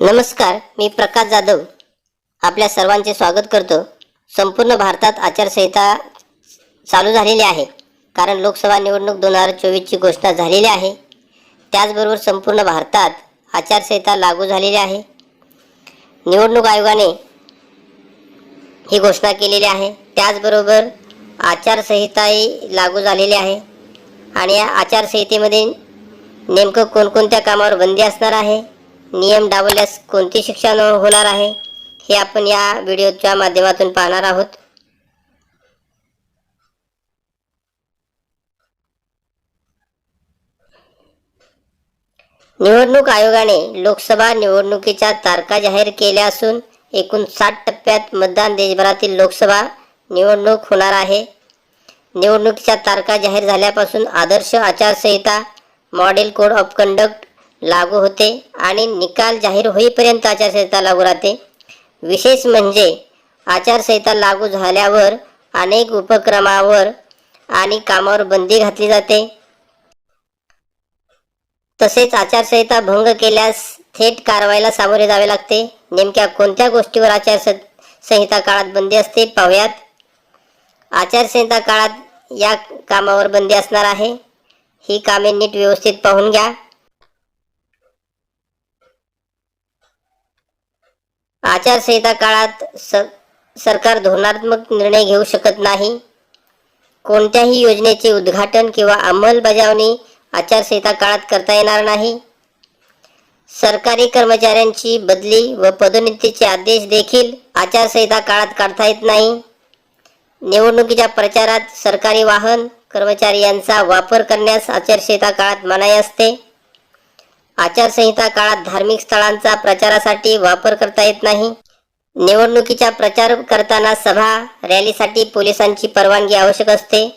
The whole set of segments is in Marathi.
नमस्कार मी प्रकाश जाधव. आपल्या सर्वांचे स्वागत करतो. संपूर्ण भारतात आचारसंहिता चालू झालेली आहे. कारण लोकसभा निवडणूक दोन हजार चोवीसची घोषणा झालेली आहे. त्याचबरोबर संपूर्ण भारतात आचारसंहिता लागू झालेली आहे. निवडणूक आयोगाने ही घोषणा केलेली आहे. त्याचबरोबर आचारसंहिताही लागू झालेली आहे. आणि या आचारसंहितेमध्ये नेमकं कोणकोणत्या कामावर बंदी असणार आहे? नियम डावल्यास कोणती शिक्षा होणार आहे हे आपण या व्हिडिओच्या माध्यमातून पाहणार आहोत. निवडणूक आयोगाने लोकसभा निवडणुकीच्या तारखा जाहीर केल्या असून एकूण साठ टप्प्यात मतदान देशभरातील लोकसभा निवडणूक होणार आहे. निवडणुकीच्या तारखा जाहीर झाल्यापासून आदर्श आचारसंहिता मॉडेल कोड ऑफ कंडक्ट लागू होते आणि निकाल जाहीर होईपर्यंत आचारसंहिता लागू राहते. विशेष म्हणजे आचारसंहिता लागू झाल्यावर अनेक उपक्रमावर आणि कामावर बंदी घातली जाते. तसेच आचारसंहिता भंग केल्यास थेट कारवाईला सामोरे जावे लागते. नेमक्या कोणत्या गोष्टीवर आचारसंहिता काळात बंदी असते पाहूयात. आचारसंहिता काळात या कामावर बंदी असणार आहे. ही कामे नीट व्यवस्थित पाहून घ्या. आचारसंहिता काळात स सरकार धोरणात्मक निर्णय घेऊ शकत नाही. कोणत्याही योजनेचे उद्घाटन किंवा अंमलबजावणी आचारसंहिता काळात करता येणार नाही. सरकारी कर्मचाऱ्यांची बदली व पदोन्नतीचे आदेश देखील आचारसंहिता काळात काढता येत नाही. निवडणुकीच्या प्रचारात सरकारी वाहन कर्मचारी यांचा वापर करण्यास आचारसंहिता काळात मनाई असते. आचारसंहिता काळात धार्मिक स्थळांचा प्रचारासाठी वापर करता येत नाही. निवडणुकीचा प्रचार करताना सभा रॅलीसाठी पोलिसांची परवानगी आवश्यक असते.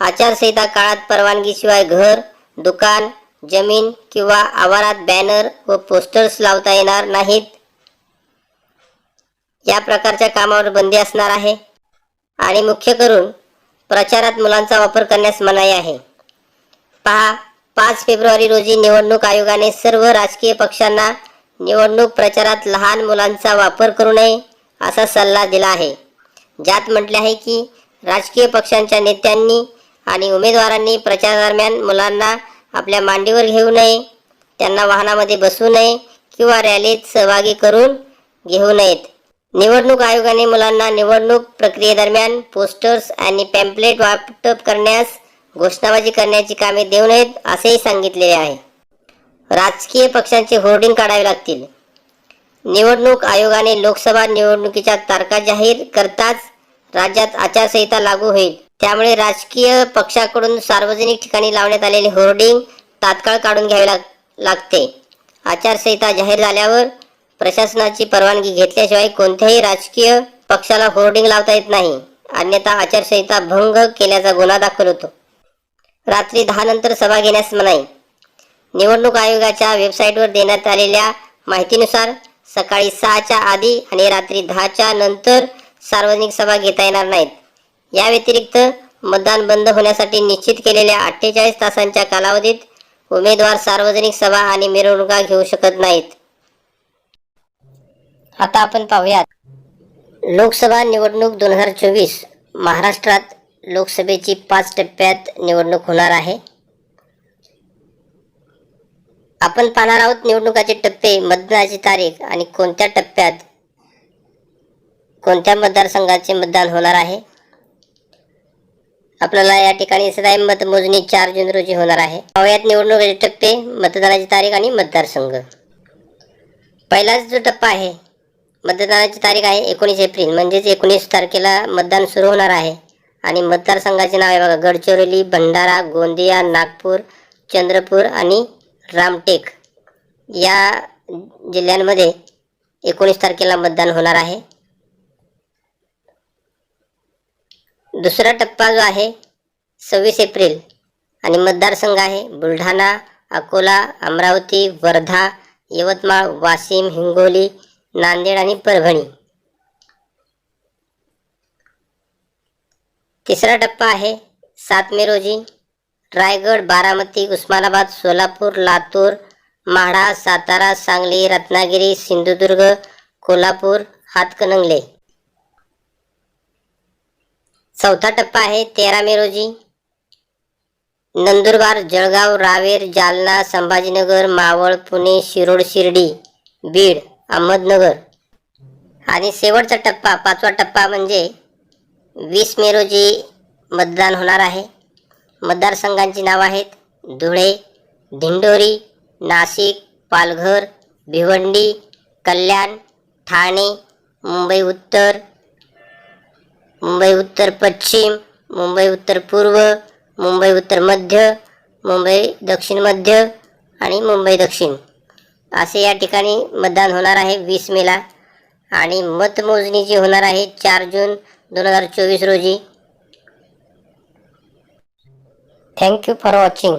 आचारसंहिता काळात परवानगीशिवाय घर दुकान जमीन किंवा आवारात बॅनर व पोस्टर्स लावता येणार नाहीत. या प्रकारच्या कामावर बंदी असणार आहे. आणि मुख्य करून प्रचारात मुलांचा वापर करण्यास मनाई आहे. पहा पाच फेब्रुवारी रोजी निवडणूक आयोगाने सर्व राजकीय पक्षांना निवडणूक प्रचारात लहान मुलांचा वापर करू नये असा सल्ला दिला आहे. ज्यात म्हटले आहे की राजकीय पक्षांच्या नेत्यांनी आणि उमेदवारांनी प्रचारादरम्यान मुलांना आपल्या मांडीवर घेऊ नये त्यांना वाहनामध्ये बसू नये किंवा रॅलीत सहभागी करून घेऊ नयेत. निवडणूक आयोगाने मुलांना निवडणूक प्रक्रियेदरम्यान पोस्टर्स आणि पॅम्पलेट वाटप करण्यास घोषणाबाजी करण्याची कामे देऊ नयेत असेही सांगितलेले आहे. राजकीय पक्षांचे होर्डिंग काढावे लागतील. निवडणूक आयोगाने लोकसभा निवडणुकीच्या तारखा जाहीर करताच राज्यात आचारसंहिता लागू होईल. त्यामुळे राजकीय पक्षाकडून सार्वजनिक ठिकाणी लावण्यात आलेले होर्डिंग तात्काळ काढून घ्यावे लाग लागते. आचारसंहिता जाहीर झाल्यावर प्रशासनाची परवानगी घेतल्याशिवाय कोणत्याही राजकीय पक्षाला होर्डिंग लावता येत नाही. अन्यथा आचारसंहिता भंग केल्याचा गुन्हा दाखल होतो. रात्री दहा नंतर सभा घेण्यास मनाई. निवडणूक आयोगाच्या वेबसाईटवर देण्यात आलेल्या माहितीनुसार सकाळी सहाच्या आधी आणि रात्री दहाच्या नंतर सार्वजनिक सभा घेता येणार नाहीत. या व्यतिरिक्त मतदान बंद होण्यासाठी निश्चित केलेल्या अठ्ठेचाळीस तासांच्या कालावधीत उमेदवार सार्वजनिक सभा आणि मिरवणुका घेऊ शकत नाहीत. आता आपण पाहूयात. लोकसभा निवडणूक दोन हजार चोवीस महाराष्ट्रात लोकसभेची पाच टप्प्यात निवडणूक होणार आहे. आपण पाहणार आहोत निवडणुकाचे टप्पे मतदानाची तारीख आणि कोणत्या टप्प्यात कोणत्या मतदारसंघाचे मतदान होणार आहे. आपल्याला या ठिकाणी दिसत आहे मतमोजणी चार जून रोजी होणार आहे. पाहुयात निवडणुकीचे टप्पे मतदानाची तारीख आणि मतदारसंघ. पहिलाच जो टप्पा आहे मतदानाची तारीख आहे एकोणीस एप्रिल म्हणजेच एकोणीस तारखेला मतदान सुरू होणार आहे. आणि मतदारसंघाचे नाव आहे बघा गडचिरोली भंडारा गोंदिया नागपूर चंद्रपूर आणि रामटेक. या जिल्ह्यांमध्ये एकोणीस तारखेला मतदान होणार आहे. दुसरा टप्पा जो आहे सव्वीस एप्रिल. आणि मतदारसंघ आहे बुलढाणा अकोला अमरावती वर्धा यवतमाळ वाशिम हिंगोली नांदेड आणि परभणी. तिसरा टप्पा आहे सात मे रोजी. रायगड बारामती उस्मानाबाद सोलापूर लातूर माढा सातारा सांगली रत्नागिरी सिंधुदुर्ग कोल्हापूर हातकणंगले. चौथा टप्पा आहे तेरा मे रोजी. नंदुरबार जळगाव रावेर जालना संभाजीनगर मावळ पुणे शिरोड शिर्डी बीड अहमदनगर. आणि शेवटचा टप्पा पाचवा टप्पा म्हणजे वीस मे रोजी मतदान होणार आहे. मतदारसंघांची नावं आहेत. धुळे दिंडोरी नाशिक पालघर भिवंडी कल्याण ठाणे मुंबई उत्तर मुंबई उत्तर पश्चिम मुंबई उत्तर पूर्व मुंबई उत्तर मध्य मुंबई दक्षिण मध्य आणि मुंबई दक्षिण. असे या ठिकाणी मतदान होणार आहे वीस मेला. आणि मतमोजणी जी होणार आहे चार जून दोन हजार चोवीस रोजी. Thank you for watching